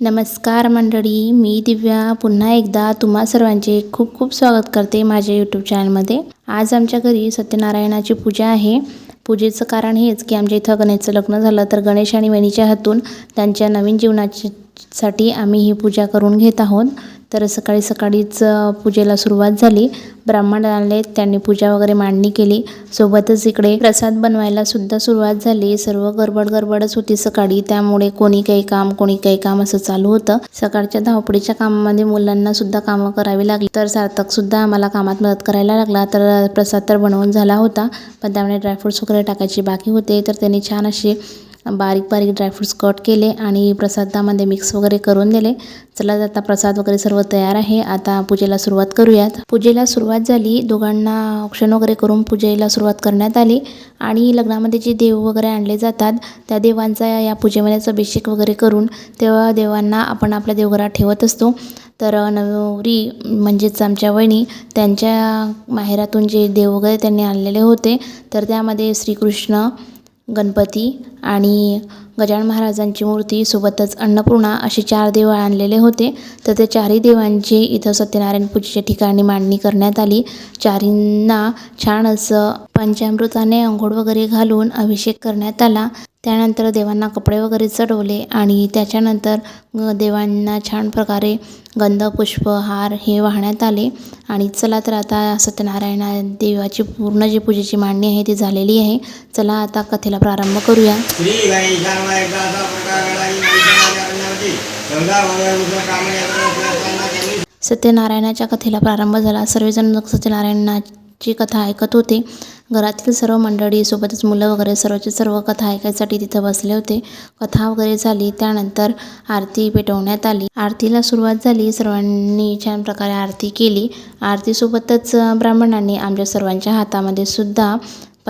नमस्कार मंडळी मी दिव्या. पुन्हा एकदा तुम्हा सर्वांचे खूप खूप स्वागत करते माझ्या यूट्यूब चॅनलमध्ये आज आमच्या घरी सत्यनारायणाची पूजा आहे. पूजेचं कारण हेच की आमच्या इथं गणेशचं लग्न झालं तर गणेश आणि वहिनीच्या हातून त्यांच्या नवीन जीवनाची साठी आम्ही ही पूजा करून घेत आहोत. तर सकाळी सकाळीच पूजेला सुरुवात झाली. ब्राह्मण आले त्यांनी पूजा वगैरे मांडणी केली. सोबतच इकडे प्रसाद बनवायला सुद्धा सुरुवात झाली. सर्व गडबड गडबडच होती सकाळी. त्यामुळे कोणी काही काम कोणी काही काम असं चालू होतं. सकाळच्या धावपडीच्या कामामध्ये मुलांना सुद्धा कामं करावी लागली. तर सार्थक सुद्धा आम्हाला कामात मदत करायला लागला. तर प्रसाद तर बनवून झाला होता. पण त्यामुळे ड्रायफ्रुट्स वगैरे टाकायचे बाकी होते. तर त्यांनी छान असे बारीक बारीक ड्रायफ्रुट्स कट केले आणि प्रसादामध्ये मिक्स वगैरे करून दिले. चला आता प्रसाद वगैरे सर्व तयार आहे. आता पूजेला सुरुवात करूयात. पूजेला सुरुवात झाली. दोघांना औक्षण वगैरे करून पूजेला सुरुवात करण्यात आली. आणि लग्नामध्ये जे देव वगैरे आणले जातात त्या देवांचा या पूजेमध्येच अभिषेक वगैरे करून तेव्हा देवांना आपण आपल्या देवघरात ठेवत असतो. तर नवरी म्हणजेच आमच्या वहिनी त्यांच्या माहेरातून जे देव वगैरे त्यांनी आणलेले होते तर त्यामध्ये श्रीकृष्ण गणपती आणि गजानन महाराजांची मूर्ती सोबतच अन्नपूर्णा असे चार देव आणलेले होते. तर त्या चारही देवांची इथं सत्यनारायण पूजेच्या ठिकाणी मांडणी करण्यात आली. चारींना छान असं पंचामृताने अंघोळ वगैरे घालून अभिषेक करण्यात आला. त्यानंतर देवांना कपडे वगैरे चढवले आणि त्याच्यानंतर देवांना छान प्रकारे गंध पुष्प हार हे वाहण्यात आले. आणि चला तर आता सत्यनारायण देवाची पूर्ण जी पूजेची मांडणी आहे ती झालेली आहे. चला आता कथेला प्रारंभ करूया. श्री गणेशाय असा प्रकार गंगा सत्यनारायणाच्या कथेला प्रारंभ झाला. सर्वजण सत्यनारायणाची कथा ऐकत होते. घरातील सर्व मंडळी सोबतच मुलं वगैरे सर्वचे सर्व कथा ऐकायसाठी तिथं बसले होते. कथा वगैरे झाली. त्यानंतर आरती पेटवण्यात आली. आरतीला सुरुवात झाली. सर्वांनी छान प्रकारे आरती केली. आरतीसोबतच ब्राह्मणांनी आमच्या सर्वांच्या हातामध्ये सुद्धा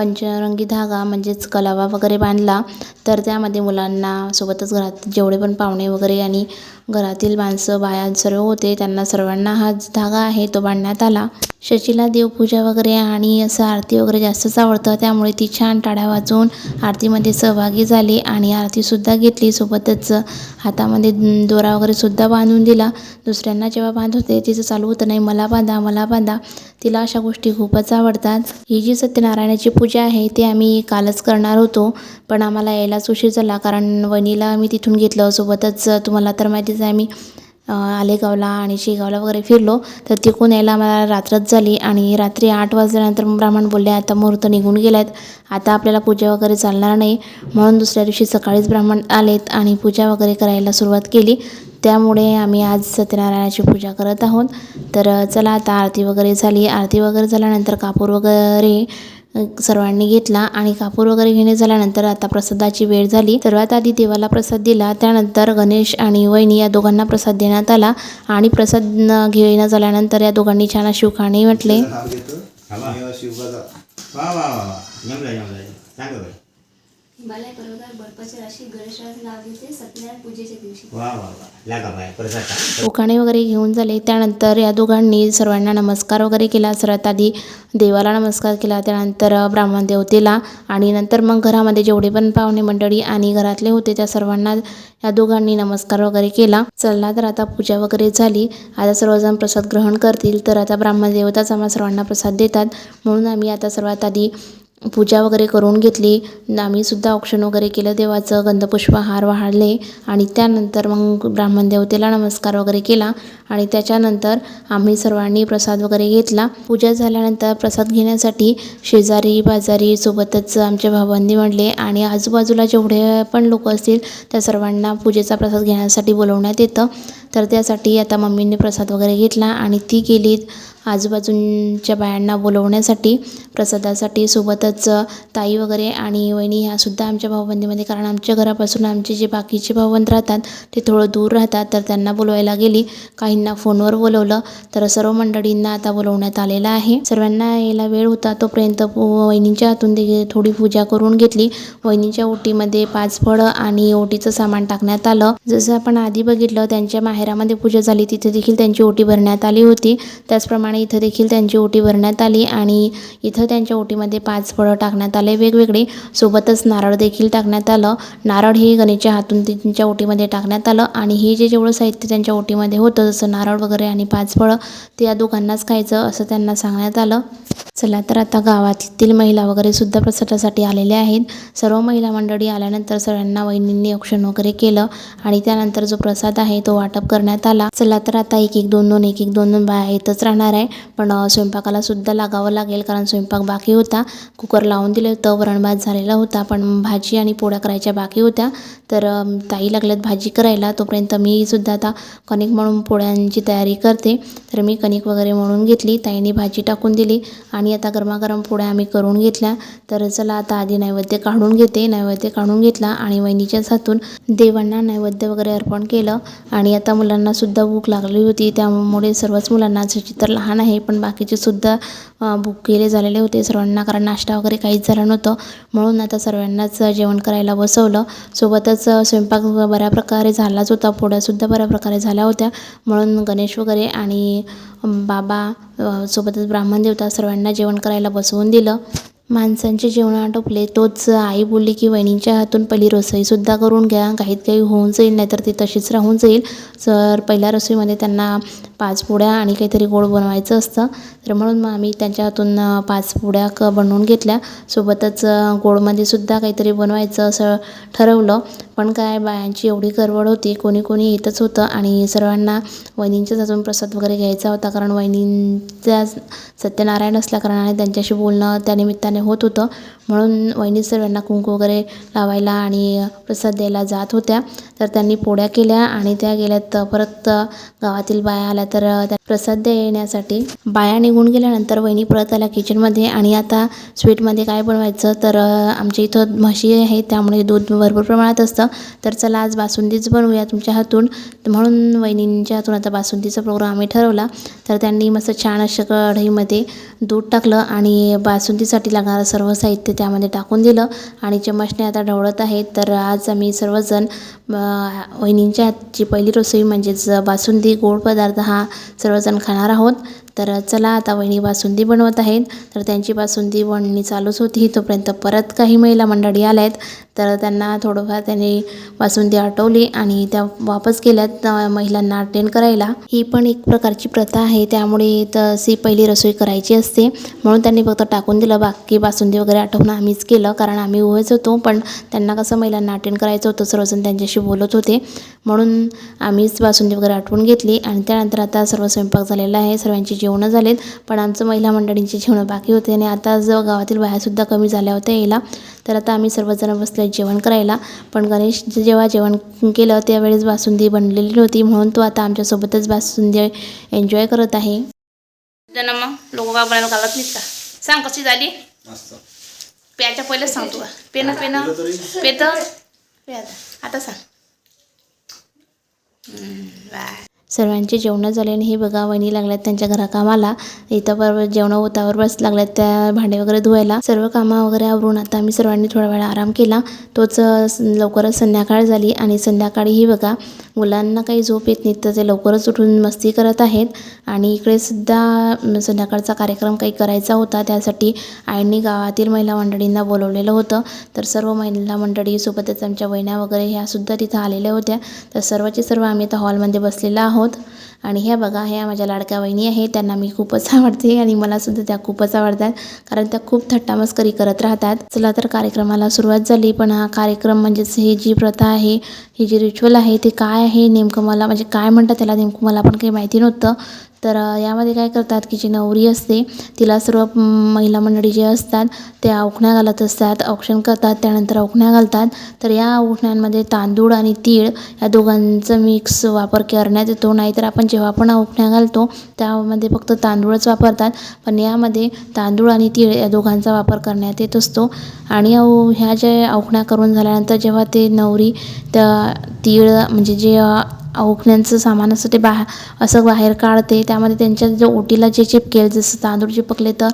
पंचरंगी धागा म्हणजेच कलावा वगैरे बांधला तर त्यामध्ये मुलांना सोबतच घरात जेवढे पण पाहुणे वगैरे आणि घरातील माणसं बाया सर्व होते. त्यांना सर्वांना हा धागा आहे तो बांधण्यात आला. शशीला देवपूजा वगैरे आणि असं आरती वगैरे जास्तच आवडतं. त्यामुळे ती छान टाळ्या वाजवून आरतीमध्ये सहभागी झाली आणि आरतीसुद्धा घेतली. सोबतच हातामध्ये दोरा वगैरे सुद्धा बांधून दिला. दुसऱ्यांना जेव्हा बांध होते तिचं चालू होतं नाही मला बांधा मला बांधा. तिला अशा गोष्टी खूपच आवडतात. ही जी सत्यनारायणाची पूजा आहे ती आम्ही कालच करणार होतो. पण आम्हाला यायलाच उशीर झाला कारण वणीला आम्ही तिथून घेतलं. सोबतच तुम्हाला तर माहितीच आहे आम्ही आलेगावला आणि शेगावला वगैरे फिरलो. तर तिकून यायला आम्हाला रात्रच झाली आणि रात्री आठ वाजल्यानंतर ब्राह्मण बोलले आता मुहूर्त निघून गेलात आता आपल्याला पूजा वगैरे चालणार नाही. म्हणून दुसऱ्या दिवशी सकाळीच ब्राह्मण आलेत आणि पूजा वगैरे करायला सुरुवात केली. त्यामुळे आम्ही आज सत्यनारायणाची पूजा करत आहोत. तर चला आता आरती वगैरे झाली. आरती वगैरे झाल्यानंतर कापूर वगैरे सर्वांनी घेतला आणि कापूर वगैरे घेणे झाल्यानंतर आता प्रसादाची वेळ झाली. सर्वात आधी देवाला प्रसाद दिला. त्यानंतर गणेश आणि वहिनी या दोघांना प्रसाद देण्यात आला आणि प्रसाद न घेणं झाल्यानंतर या दोघांनी छान अशी उखाणे म्हटले. पर्वतावर राशी नाव घेते सत्यनारायण पूजेच्या दिवशी. वा वा वा. लागा बाय खा. उखाणे वगैरे घेऊन झाले. त्यानंतर या दोघांनी सर्वांना नमस्कार वगैरे केला. सर्वात आधी देवाला नमस्कार केला. त्यानंतर ब्राह्मण देवतेला आणि नंतर मग घरामध्ये जेवढे पण पाहुणे मंडळी आणि घरातले होते त्या सर्वांना या दोघांनी नमस्कार वगैरे केला. चला तर आता पूजा वगैरे झाली. आता सर्वजण प्रसाद ग्रहण करतील. तर आता ब्राह्मण देवताच आम्हा सर्वांना प्रसाद देतात. म्हणून आम्ही आता सर्वात आधी पूजा वगैरे करून घेतली. आम्ही सुद्धा औक्षण वगैरे केलं. देवाचं गंधपुष्प हार वाढले आणि त्यानंतर मग ब्राह्मण देवतेला नमस्कार वगैरे केला. आणि त्याच्यानंतर आम्ही सर्वांनी प्रसाद वगैरे घेतला. पूजा झाल्यानंतर प्रसाद घेण्यासाठी शेजारी बाजारी सोबतच आमचे भावंदी म्हणले आणि आजूबाजूला जेवढे पण लोक असतील त्या सर्वांना पूजेचा प्रसाद घेण्यासाठी बोलवण्यात येतं. तर त्यासाठी आता मम्मींनी प्रसाद वगैरे घेतला आणि ती गेली आजूबाजूंच्या बायांना बोलवण्यासाठी प्रसादासाठी सोबतच ताई वगैरे आणि वहिनी ह्यासुद्धा आमच्या भाऊबंदीमध्ये कारण आमच्या घरापासून आमचे जे बाकीचे भावंद राहतात ते थोडं दूर राहतात तर त्यांना बोलवायला गेली. काहींना फोनवर बोलवलं तर सर्व मंडळींना आता बोलवण्यात आलेलं आहे. सर्वांना यायला वेळ होता तोपर्यंत पु- हातून देखील थोडी पूजा करून घेतली. वहिनीच्या ओटीमध्ये पाच फळं आणि ओटीचं सामान टाकण्यात आलं. जसं आपण आधी बघितलं त्यांच्या माहेरामध्ये पूजा झाली तिथे देखील त्यांची ओटी भरण्यात आली होती. त्याचप्रमाणे त्याचप्रमाणे इथं देखील त्यांची ओटी भरण्यात आली आणि इथं त्यांच्या ओटीमध्ये पाच फळं टाकण्यात आले. वेगवेगळे सोबतच नारळ देखील टाकण्यात आलं. नारळ हे गणेशच्या हातून त्यांच्या ओटीमध्ये टाकण्यात आलं आणि हे जे जेवढं साहित्य त्यांच्या ओटीमध्ये होतं जसं नारळ वगैरे आणि पाच फळं ते या दोघांनाच खायचं असं त्यांना सांगण्यात आलं. चला तर आता गावातील महिला वगैरे सुद्धा प्रसादासाठी आलेल्या आहेत. सर्व महिला मंडळी आल्यानंतर सर्वांना वहिनींनी औक्षण वगैरे केलं आणि त्यानंतर जो प्रसाद आहे तो वाटप करण्यात आला. चला तर आता एक एक दोन दोन एक एक दोन दोन बाया येतच राहणार आहे. पण स्वयंपाकाला सुद्धा लागावं लागेल कारण स्वयंपाक बाकी होता. कुकर लावून दिलं होतं वरण भात झालेला होता. पण भाजी आणि पोळ्या करायच्या बाकी होत्या. तर ताई लागल्यात भाजी करायला. तोपर्यंत मी सुद्धा आता कणिक म्हणून पोळ्यांची तयारी करते. तर मी कणिक वगैरे म्हणून घेतली. ताईने भाजी टाकून दिली. आणि आता गरमागरम पोळ्या आम्ही करून घेतल्या. तर चला आता आधी नैवेद्य काढून घेते. नैवेद्य काढून घेतला आणि वहिनीच्याच हातून देवांना नैवेद्य वगैरे अर्पण केलं. आणि आता मुलांनासुद्धा भूक लागली होती. त्यामुळे सर्वच मुलांना जशी तर लहान आहे पण बाकीचे सुद्धा अ, भूक गेले झालेले होते. सर्वांना कारण नाश्ता वगैरे काहीच झालं नव्हतं. म्हणून आता सर्वांनाच जेवण करायला बसवलं. सोबतच स्वयंपाक बऱ्या प्रकारे झालाच होता. पोळ्यासुद्धा बऱ्या प्रकारे झाल्या होत्या. म्हणून गणेश वगैरे आणि बाबा सोबतच ब्राह्मण देवता सर्वांना जेवण करायला बसवून दिलं. माणसांचे जेवण आटोपले. तोच आई बोलली की वहिनींच्या हातून पहिली रसोईसुद्धा करून घ्या. काहीत काही होऊन जाईल नाहीतर ती तशीच राहून जाईल. तर पहिल्या रसोईमध्ये त्यांना पाच पुड्या आणि काहीतरी गोड बनवायचं असतं. तर म्हणून मग आम्ही त्यांच्या हातून पाच पुड्या क बनवून घेतल्या. सोबतच गोडमध्ये सुद्धा काहीतरी बनवायचं असं ठरवलं. पण काय बायांची एवढी करवड होती. कोणी कोणी येतच होतं आणि सर्वांना वहिनींच्याच अजून प्रसाद वगैरे घ्यायचा होता. कारण वहिनींच्या सत्यनारायण असल्याकारणाने त्यांच्याशी बोलणं त्या निमित्ताने होत होतं. म्हणून वहिनी सर्वांना कुंकू वगैरे लावायला आणि प्रसाद द्यायला जात होत्या. तर त्यांनी पोळ्या केल्या आणि त्या गेल्यात परत गावातील बाया आल्या तर त्या प्रसाद देण्यासाठी बाया निघून गेल्यानंतर वहिनी परत आल्या किचनमध्ये आणि आता स्वीटमध्ये काय बनवायचं? तर आमच्या इथं म्हशी आहे त्यामुळे दूध भरपूर प्रमाणात असतं. तर चला आज बासुंदीच बनवूया तुमच्या हातून. म्हणून वहिनींच्या हातून आता बासुंदीचा प्रोग्राम आम्ही ठरवला. तर त्यांनी मस्त छान अशा कढईमध्ये दूध टाकलं आणि बासुंदीसाठी लागणार सर्व साहित्य त्यामध्ये टाकून दिलं आणि चम्मचने आता ढवळत आहेत. तर आज आम्ही सर्वजण वहिनींच्या हातची पहिली रसोई म्हणजेच बासुंदी गोड पदार्थ हा सर्वजण खाणार आहोत. तर चला आता वहिनी बासुंदी बनवत आहेत. तर त्यांची बासुंदी वणणी चालूच होती. तोपर्यंत परत काही महिला मंडळी आल्या आहेत तर त्यांना थोडंफार त्यांनी बासुंदी आटवली आणि त्या वापस केल्यात महिलांना अटेंड करायला. ही पण एक प्रकारची प्रथा आहे. त्यामुळे तशी पहिली रसोई करायची असते. म्हणून त्यांनी फक्त टाकून दिलं. बाकी बासुंदी वगैरे आठवणं आम्हीच केलं. कारण आम्ही उभेच होतो. पण त्यांना कसं महिलांना अटेंड करायचं होतं? सर्वजण त्यांच्याशी बोलत होते. म्हणून आम्हीच बासुंदी वगैरे आठवून घेतली. आणि त्यानंतर आता सर्व स्वयंपाक झालेला आहे. सर्वांची जेवणं झालेत. पण आमचं महिला मंडळींची जेवणं बाकी होते आणि आता जो गावातील बायासुद्धा कमी झाल्या होत्या यायला तर आता आम्ही सर्वजण बसले जेवण करायला. पण गणेश जेव्हा जेवण केलं त्यावेळेस बासुंदी बनलेली नव्हती म्हणून तो आता आमच्यासोबतच बासुंदी एन्जॉय करत आहे. मग. लोक का बनायला घालत नाहीत का? सांग कशी झाली? मस्त. प्याच्या पहिलेच सांगतो का पेन पेन पेत पे आता. आता सांग. सर्वांचे जेवणं झाले आणि हे बघा वहिनी लागल्यात त्यांच्या घराकामाला. इथं बरोबर जेवणं होतावर बस लागल्यात त्या भांडे वगैरे धुवायला. सर्व कामं वगैरे आवरून आता आम्ही सर्वांनी थोडा वेळ आराम केला. तोच लवकरच संध्याकाळ झाली आणि संध्याकाळीही बघा मुलांना काही झोप येत नाही तर ते लवकरच उठून मस्ती करत आहेत. आणि इकडे सुद्धा संध्याकाळचा कार्यक्रम काही करायचा होता त्यासाठी आईंनी गावातील महिला मंडळींना बोलवलेलं होतं. तर सर्व महिला मंडळीसोबतच आमच्या वहिन्या वगैरे ह्या सुद्धा तिथं आलेल्या होत्या. तर सर्वचे सर्व आम्ही आता हॉलमध्ये बसलेलो आहोत. आणि ह्या बघा ह्या माझ्या लाडक्या वहिनी आहे त्यांना मी खूपच आवडते आणि मला सुद्धा त्या खूपच आवडतात कारण त्या खूप थट्टामस्करी करत राहतात. चला तर कार्यक्रमाला सुरुवात झाली पण हा कार्यक्रम म्हणजेच ही जी प्रथा आहे ही जी रिच्युअल आहे ते काय आहे नेमकं मला म्हणजे काय म्हणतात त्याला नेमकं मला पण काही माहिती नव्हतं. तर यामध्ये काय करतात की जी नवरी असते तिला सर्व महिला मंडळी जे असतात त्या औखण्या घालत असतात औक्षण करतात त्यानंतर औखण्या घालतात. तर या औखण्यांमध्ये तांदूळ आणि तीळ या दोघांचं मिक्स वापर करण्यात येतो. नाहीतर आपण जेव्हा पण औखण्या घालतो त्यामध्ये फक्त तांदूळच वापरतात. पण यामध्ये तांदूळ आणि तीळ या दोघांचा वापर करण्यात येत असतो. आणि ह्या ज्या औखण्या करून झाल्यानंतर जेव्हा ते नवरी त्या तीळ म्हणजे जे ओखण्यांचं औखण्यांचं सामान असं ते बाहेर असं बाहेर काढते. त्यामध्ये त्यांच्या जे ओटीला जे चिपकेल जसं तांदूळ चिपकले तर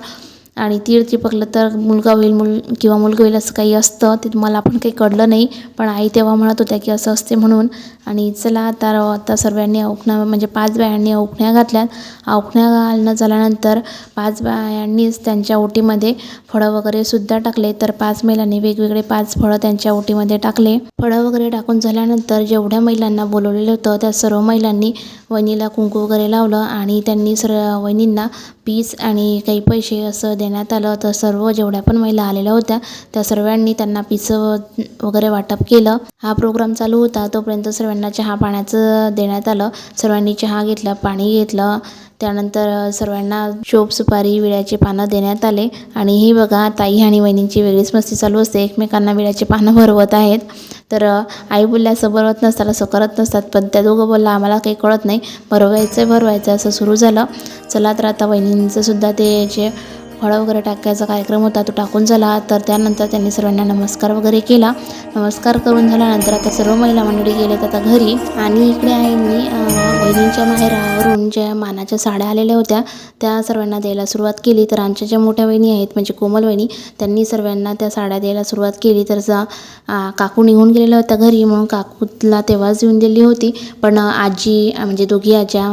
आणि तीळ चिपकलं तर मुलगा होईल मुल किंवा मुलगा होईल असं काही असतं ते मला पण काही कळलं नाही. पण आई तेव्हा म्हणत होत्या की असं असते म्हणून आणि चला तर आता सर्वांनी औकणा म्हणजे पाच बायांनी औकण्या घातल्यात. औकण्या घालणं झाल्यानंतर पाच बायांनीच त्यांच्या ओटीमध्ये फळं वगैरे सुद्धा टाकले. तर पाच महिलांनी वेगवेगळे पाच फळं त्यांच्या ओटीमध्ये टाकले. फळं वगैरे टाकून झाल्यानंतर जेवढ्या महिलांना बोलवलेलं होतं त्या सर्व महिलांनी वहिनीला कुंकू वगैरे लावलं आणि त्यांनी सर्व वहिनींना पीस आणि काही पैसे असं देण्यात आलं. तर सर्व जेवढ्या पण महिला आलेल्या होत्या त्या सर्वांनी त्यांना पीस वगैरे वाटप केलं. हा प्रोग्राम चालू होता तोपर्यंत सर्वांनी चहा पाण्याचं देण्यात आलं. सर्वांनी चहा घेतला पाणी घेतलं. त्यानंतर सर्वांना शोप सुपारी विड्याचे पानं देण्यात आले. आणि ही बघा ताई आणि वहिनींची वेगळीच मस्ती चालू असते. एकमेकांना विड्याचे पानं भरवत आहेत. तर आई बोलल्या असं भरवत नसतात असं करत नसतात पण त्या दोघं बोलला आम्हाला काही कळत नाही. भरवायचं भरवायचं असं सुरू झालं. चला तर आता वहिनींचं सुद्धा ते जे फळं वगैरे टाकायचा कार्यक्रम होता तो टाकून झाला. तर त्यानंतर त्यांनी सर्वांना नमस्कार वगैरे केला. नमस्कार करून झाल्यानंतर आता सर्व महिला मंडळी गेल्यात आता घरी. आणि इकडे आहे मी बहिणींच्या माहेरावरून ज्या मानाच्या साड्या आलेल्या होत्या त्या सर्वांना द्यायला सुरुवात केली. तर आमच्या ज्या मोठ्या वहिनी आहेत म्हणजे कोमल वहिनी त्यांनी सर्वांना त्या साड्या द्यायला सुरुवात केली. तर जा काकू निघून गेलेल्या होत्या घरी. म्हणून काकूला तेव्हाच येऊन दिली होती. पण आजी म्हणजे दोघी आज्या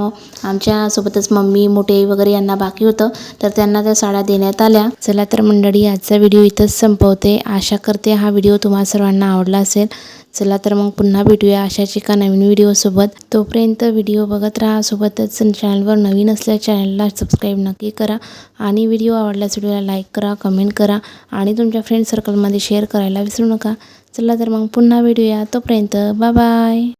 आमच्यासोबतच मम्मी मोठे वगैरे यांना बाकी होतं. तर त्यांना त्या साड्या देण्यात आल्या. चला तर मंडळी आजचा व्हिडिओ इथंच संपवते. आशा करते हा व्हिडिओ तुम्हाला सर्वांना आवडला असेल. चला तर मग पुन्हा भेटूया अशाच एका नवीन व्हिडिओसोबत तोपर्यंत व्हिडिओ बघत राहा. सोबतच चॅनलवर नवीन असल्या चॅनलला सबस्क्राईब नक्की करा. आणि व्हिडिओ आवडल्यास व्हिडिओला लाईक करा कमेंट करा आणि तुमच्या फ्रेंड सर्कलमध्ये शेअर करायला विसरू नका. चला तर मग पुन्हा भेटूया. तोपर्यंत बाय बाय